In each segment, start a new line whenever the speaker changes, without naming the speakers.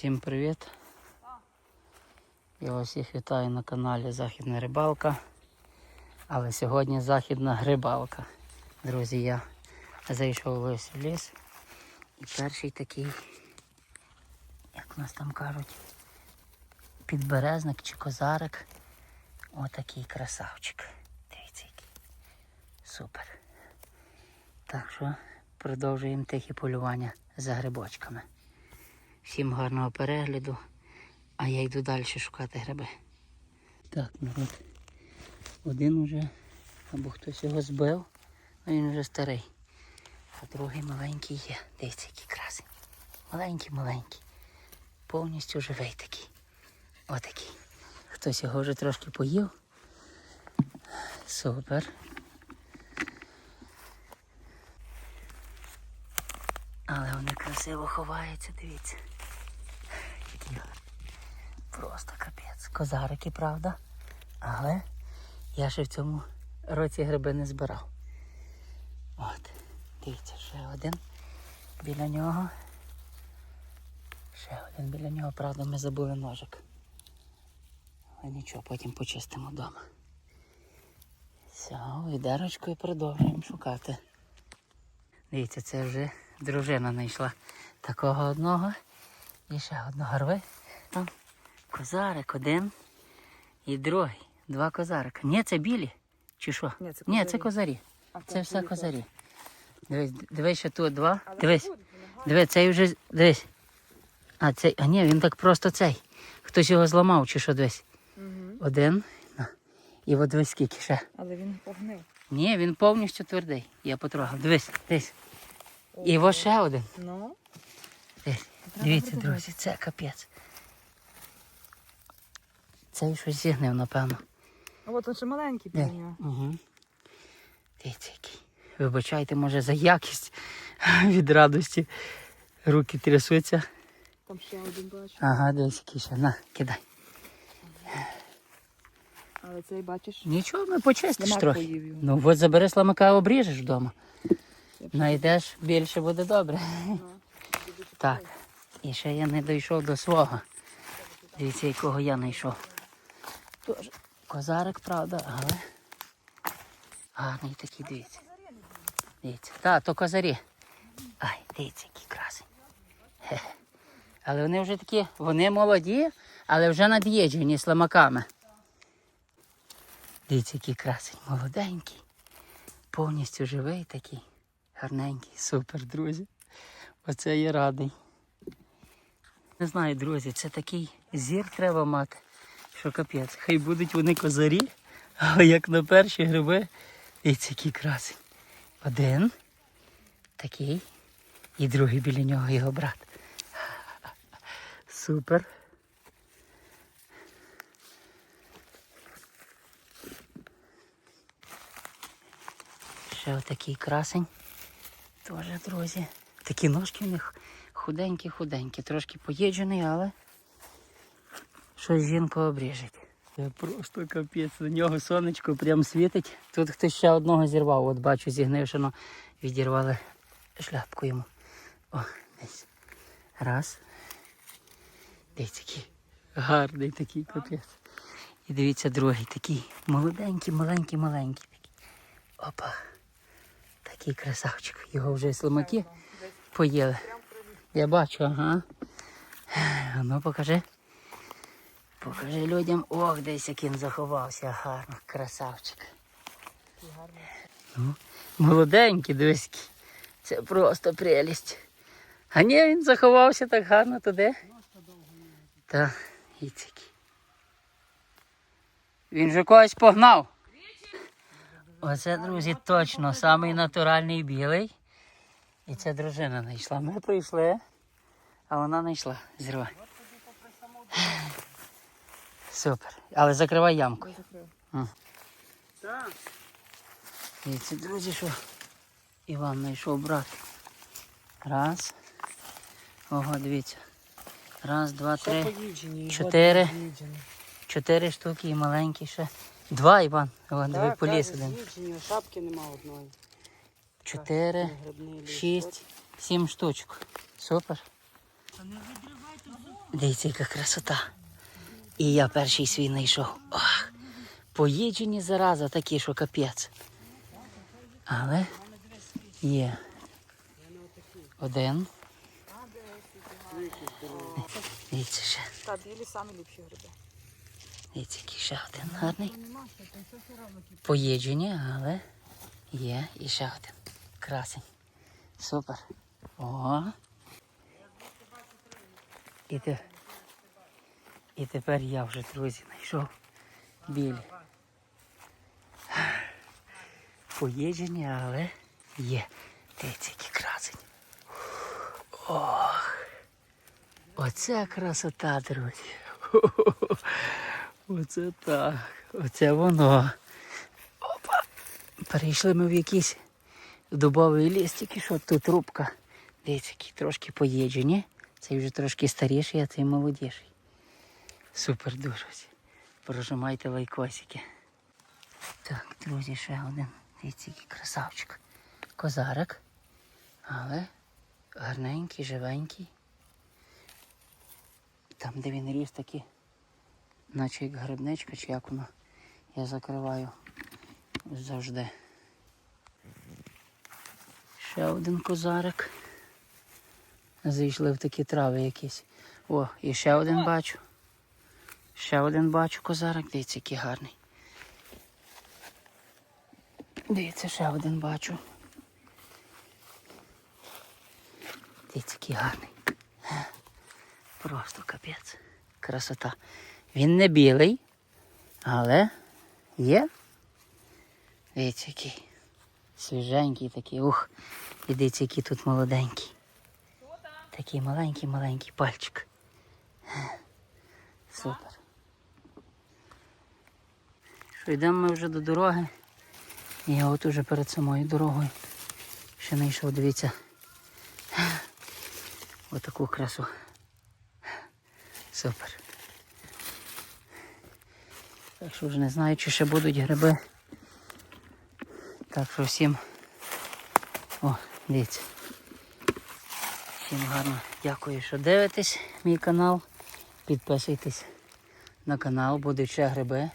Всім привіт! Я вас всіх вітаю на каналі Західна Рибалка. Але сьогодні західна грибалка. Друзі, я зайшов ось в ліс. І перший такий, як у нас там кажуть, підберезник чи козарик. Отакий красавчик. Дивіться який. Супер. Так що продовжуємо тихі полювання за грибочками. Всім гарного перегляду, а я йду далі шукати гриби. Так, народ. Один уже, або хтось його збив, а він вже старий. А другий маленький є. Дивіться, який красень. Маленький, маленький. Повністю живий такий. Отакий. Хтось його вже трошки поїв. Супер. Але вони красиво ховаються, дивіться. Гарні. Просто капець. Козарики, правда? Але я ще в цьому році гриби не збирав. От, дивіться, ще один біля нього. Ще один біля нього, правда, ми забули ножик. Але нічого, потім почистимо вдома. Все, відерочкою продовжуємо шукати. Дивіться, це вже дружина знайшла такого одного і ще одного рви. Там козарик один і другий. Два козарика. Ні, це білі. Чи що?
Ні, це
Ні, це
козарі.
козарі. Це все
білі
козарі. Дивись, дивись, що тут два.
Але
Дивись, дивись, цей вже. Дивись. А цей. А ні, він так просто цей. Хтось його зламав, чи що дивись.
Мгм.
Один. І от дивись скільки ще.
Але він погнив.
Ні, він повністю твердий. Я потрогав. Дивись, дивись. І ось ще один.
Ну,
Дивись. Дивіться, друзі, це капець. Цей щось зігнив, напевно.
а от він ще маленький біля нього.
Угу. Дивіться, який. Вибачайте, може, за якість від радості. Руки трясуться.
Там ще один бачу.
Ага, дивись, який ще. На, кидай.
Але цей бачиш,
Нічого, ми почистиш трохи.
поїв.
Ну, от забери сламака, обріжеш вдома. Знайдеш, більше буде добре.
Ну,
Так. І ще я не дійшов до свого. Дивіться, якого я знайшов. Тож, козарик, правда, але. Гарний такий, дивіться. Дивіться. Так, то козарі. Ай, дивіться, красень. Хе. Але вони вже такі, вони молоді, але вже над'їджені слимаками. Дивіться, який красень, молоденький. Повністю живий такий. Гарненький, супер, друзі. Оце я радий. Не знаю, друзі, це такий зір треба мати, що капець. Хай будуть вони козарі, але як на перші гриби, це який красень. Один такий, і другий біля нього його брат. Супер. Ще отакий красень. Тоже, друзі. Такі ножки в них худенькі-худенькі. Трошки поїджений, але щось жінка обріжить. Це просто капець. На нього сонечко прям світить. Тут хтось ще одного зірвав. От бачу, зігнившено відірвали шляпку йому. О, десь. Раз. Десь такий гарний такий капець. І дивіться, другий такий молоденький, маленький, маленький. Такий. Опа. Такий красавчик. Його вже слимаки поїли. Я бачу, ага. Ну покажи. Покажи людям. Ох, десь як він заховався. Гарно, красавчик. Ну, молоденький, дивись. Це просто прелість. А ні, він заховався так гарно туди. Та, і. Він же когось погнав. Оце, друзі, точно самий натуральний білий. І це дружина знайшла. Ми прийшли, а вона знайшла. Зірвай. Супер. Але закривай
закрив. Так.
І друзі, що Іван знайшов брат. Раз. Ого, дивіться. Раз, два, три. чотири. Чотири штуки і маленькі ще. Два, Іван. О, диви, поліз один.
шапки нема одної.
Чотири, шість, сім штучок. Супер. Дивіться, яка красота. І я перший свій знайшов. Ох, поїджені зараза такі, що капець. Але є. Один. Дивіться ще.
Та білі самі ліпші гриби.
Дивіться, який ще один гарний. Поїджені, але є і ще один. Красень. Супер. О. І, те... і тепер я вже, друзі, знайшов білі. Поїджені, але є. Дивіться, який красень. Ох. Оце красота, друзі. Оце так. Оце воно. Опа. Перейшли ми в якийсь дубовий ліс, тільки що тут трубка. Дивіться, які трошки поїджені. Цей вже трошки старіший, а цей молодіший. Супер дуже. Прожимайте лайкосики. Так, друзі, ще один. Дивіться, який красавчик. Козарик. Але гарненький, живенький. Там, де він ріс такий, наче як грибничка, чи як воно, я закриваю завжди. Ще один козарик. Зайшли в такі трави якісь. О, і ще один бачу. Ще один бачу козарик, дивіться, який гарний. Дивіться, ще один бачу. Дивіться, який гарний. Просто капець. Красота. Він не білий, але є. Дивіться, який. Свіженький такий. Ух. І дивіться, який тут молоденький. Такий маленький-маленький пальчик. Супер. Що йдемо ми вже до дороги. Я от уже перед самою дорогою. Ще не йшов, дивіться. Отаку красу. Супер. Так що вже не знаю, чи ще будуть гриби. Так що всім. О, дивіться. Всім гарно дякую, що дивитесь мій канал. Підписуйтесь на канал, будуть ще гриби.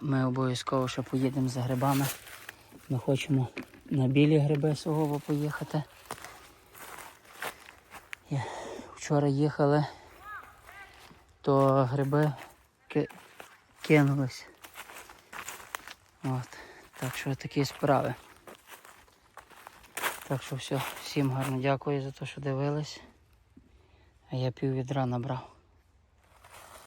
Ми обов'язково ще поїдемо за грибами. Ми хочемо на білі гриби свого поїхати. Вчора їхали то гриби ки- кинулись. От. Так що такі справи. Так що все, всім гарно дякую за те, що дивились. А я пів відра набрав.